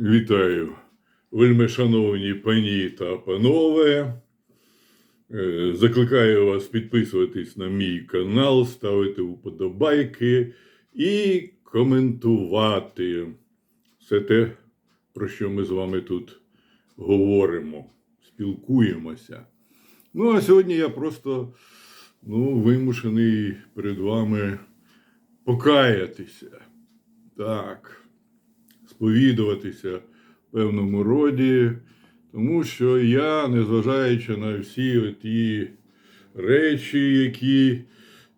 Вітаю, вельми шановні пані та панове. Е, Закликаю вас підписуватись на мій канал, ставити вподобайки і коментувати все те, про що ми з вами тут говоримо, спілкуємося. Ну, а сьогодні я просто ну, вимушений перед вами покаятися. Так сповідуватися в певному роді, тому що я, незважаючи на всі ті речі, які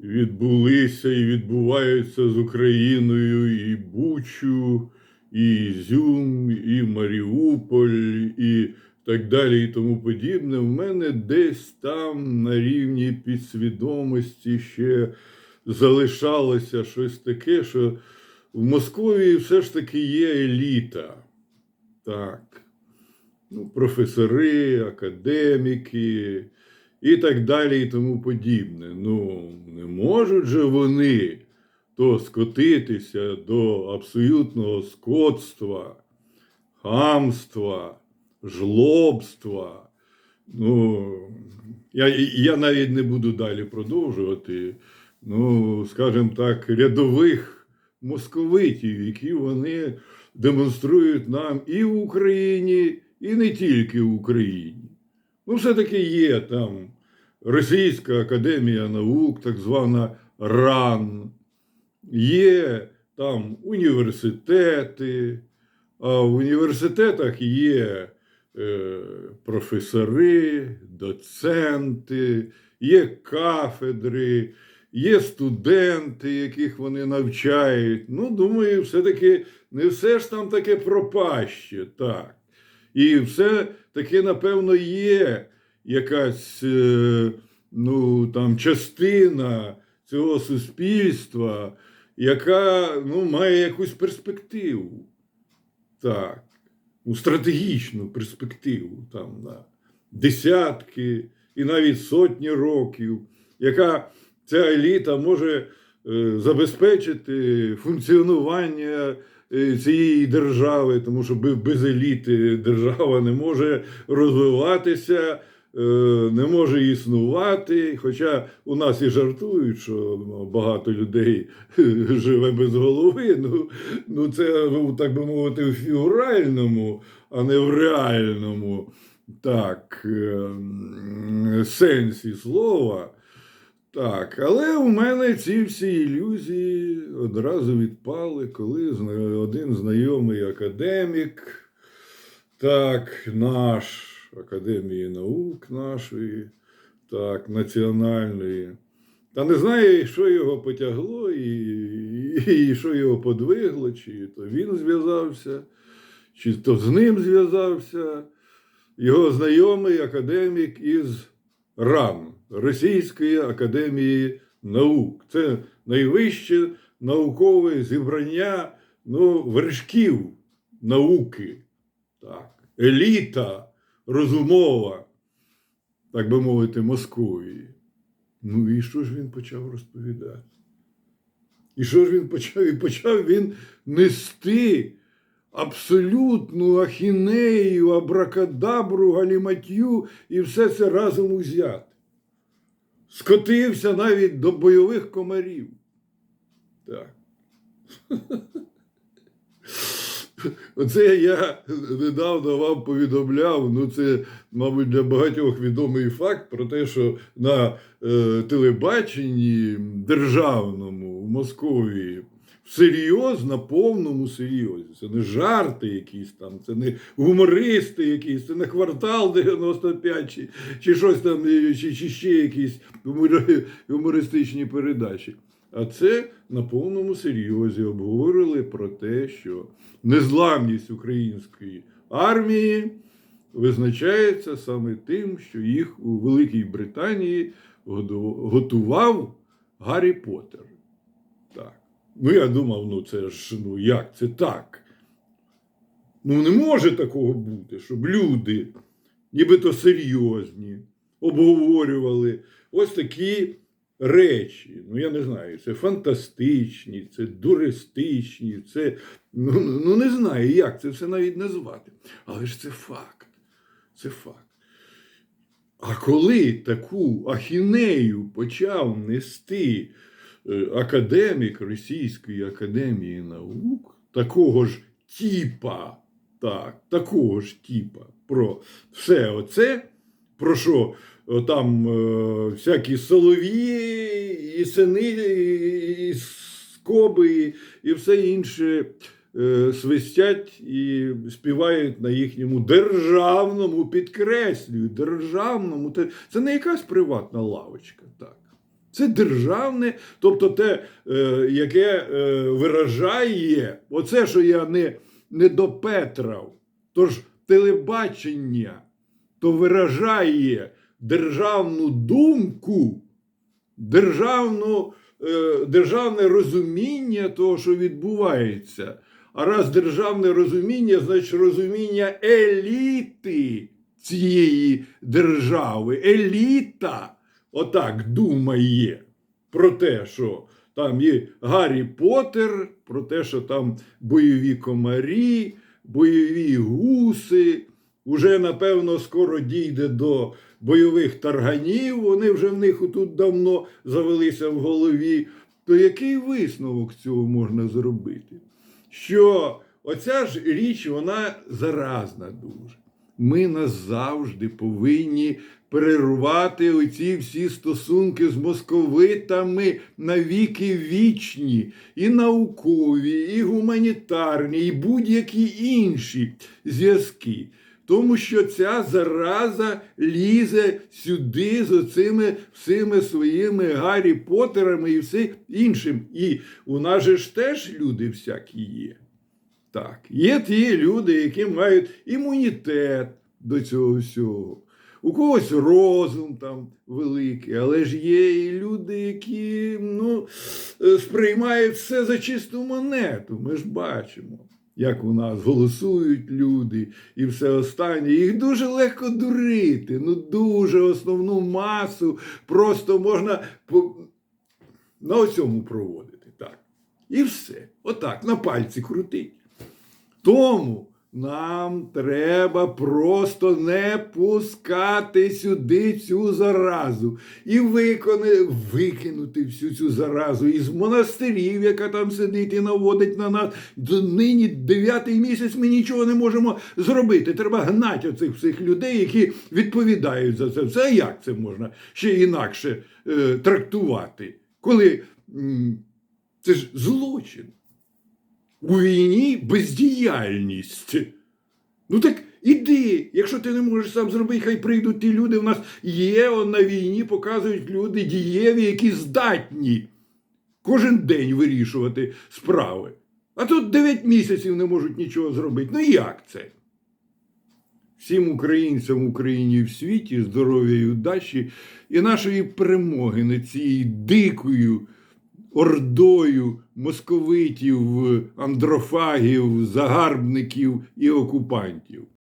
відбулися і відбуваються з Україною, і Бучу, і Ізюм, і Маріуполь, і так далі, і тому подібне, в мене десь там на рівні підсвідомості ще залишалося щось таке, що в Московії все ж таки є еліта. Так. Ну, професори, академіки і так далі, і тому подібне. Ну, не можуть же вони то скотитися до абсолютного скотства, хамства, жлобства. Ну, я, я навіть не буду далі продовжувати. Ну, скажімо так, рядових московитів, які вони демонструють нам і в Україні, і не тільки в Україні. Ну, все-таки є там Російська академія наук, так звана РАН, є там університети, а в університетах є е, професори, доценти, є кафедри, є студенти, яких вони навчають. Ну, думаю, все-таки не все ж там таке пропаще, так. І все-таки, напевно, є якась е, ну, там, частина цього суспільства, яка ну, має якусь перспективу. Так, ну, стратегічну перспективу там, на десятки і навіть сотні років, яка ця еліта може е, забезпечити функціонування е, цієї держави, тому що без еліти держава не може розвиватися, е, не може існувати. Хоча у нас і жартують, що ну, багато людей живе без голови. Ну, ну це, ну, так би мовити, в фігуральному, а не в реальному так, ем, сенсі слова. Так, але у мене ці всі ілюзії одразу відпали, коли один знайомий академік, так, наш Академії наук нашої, так, національної. Та не знаю, що його потягло, і, і, і що його подвигло, чи то він зв'язався, чи то з ним зв'язався. Його знайомий академік із РАН Російської академії наук. Це найвище наукове зібрання ну, вершків науки. Так. Еліта розумова, так би мовити, Московії. Ну і що ж він почав розповідати? І що ж він почав? І почав він нести абсолютну ахінею, абракадабру, галіматью і все це разом узяти. Скотився навіть до бойових комарів. Так. Оце я недавно вам повідомляв. Ну, це, мабуть, для багатьох відомий факт про те, що на е, телебаченні державному в Московії всерйоз, на повному серйозі. Це не жарти якісь там, це не гумористи якісь, це не квартал 95 чи, чи щось там, е, чи, чи ще якісь гумористичні передачі. А це на повному серйозі обговорили про те, що незламність української армії визначається саме тим, що їх у Великій Британії готував Гаррі Поттер. Ну, я думав, ну це ж ну як це так? Ну, не може такого бути, щоб люди, нібито серйозні, обговорювали ось такі речі, ну я не знаю, це фантастичні, це дуристичні, це ну, ну не знаю, як це все навіть назвати. Але ж це факт. Це факт. А коли таку ахінею почав нести академік Російської академії наук, такого ж тіпа, так, такого ж тіпа, про все оце, про що е, там е, всякі соловії, і сини, і скоби, і все інше е, свистять і співають на їхньому державному, підкреслюю, державному. Це не якась приватна лавочка. так. Це державне, тобто те, е, яке е, виражає, оце, що я не, не допетрав, тож телебачення, то виражає державну думку, державну, е, державне розуміння того, що відбувається. А раз державне розуміння, значить розуміння еліти цієї держави. Еліта отак думає про те, що там є Гаррі Поттер, про те, що там бойові комарі, бойові гуси. Уже, напевно, скоро дійде до бойових тарганів, вони вже в них тут давно завелися в голові. То який висновок цього можна зробити? Що оця ж річ, вона заразна дуже. Ми назавжди повинні перервати оці всі стосунки з московитами навіки вічні, і наукові, і гуманітарні, і будь-які інші зв'язки. Тому що ця зараза лізе сюди з оцими всіми своїми Гаррі Поттерами і все іншим. І у нас же ж теж люди всякі є. Так, є ті люди, які мають імунітет до цього всього. У когось розум там великий, але ж є і люди, які ну, е, сприймають все за чисту монету. Ми ж бачимо, як у нас голосують люди і все останнє. Їх дуже легко дурити. Ну, дуже основну масу просто можна по... на цьому проводити. Так. І все. Отак, на пальці крутить. Тому нам треба просто не пускати сюди цю заразу і викони, викинути всю цю заразу із монастирів, яка там сидить і наводить на нас. Нині дев'ятий місяць ми нічого не можемо зробити. Треба гнати оцих всіх людей, які відповідають за це. Все як це можна ще інакше е, трактувати, коли м, це ж злочин. У війні бездіяльність. Ну так іди, якщо ти не можеш сам зробити, хай прийдуть ті люди. У нас є он, на війні, показують люди дієві, які здатні кожен день вирішувати справи. А тут 9 місяців не можуть нічого зробити. Ну як це? Всім українцям Україні і в світі здоров'я і удачі і нашої перемоги над цією дикою ордою московитів, андрофагів, загарбників і окупантів.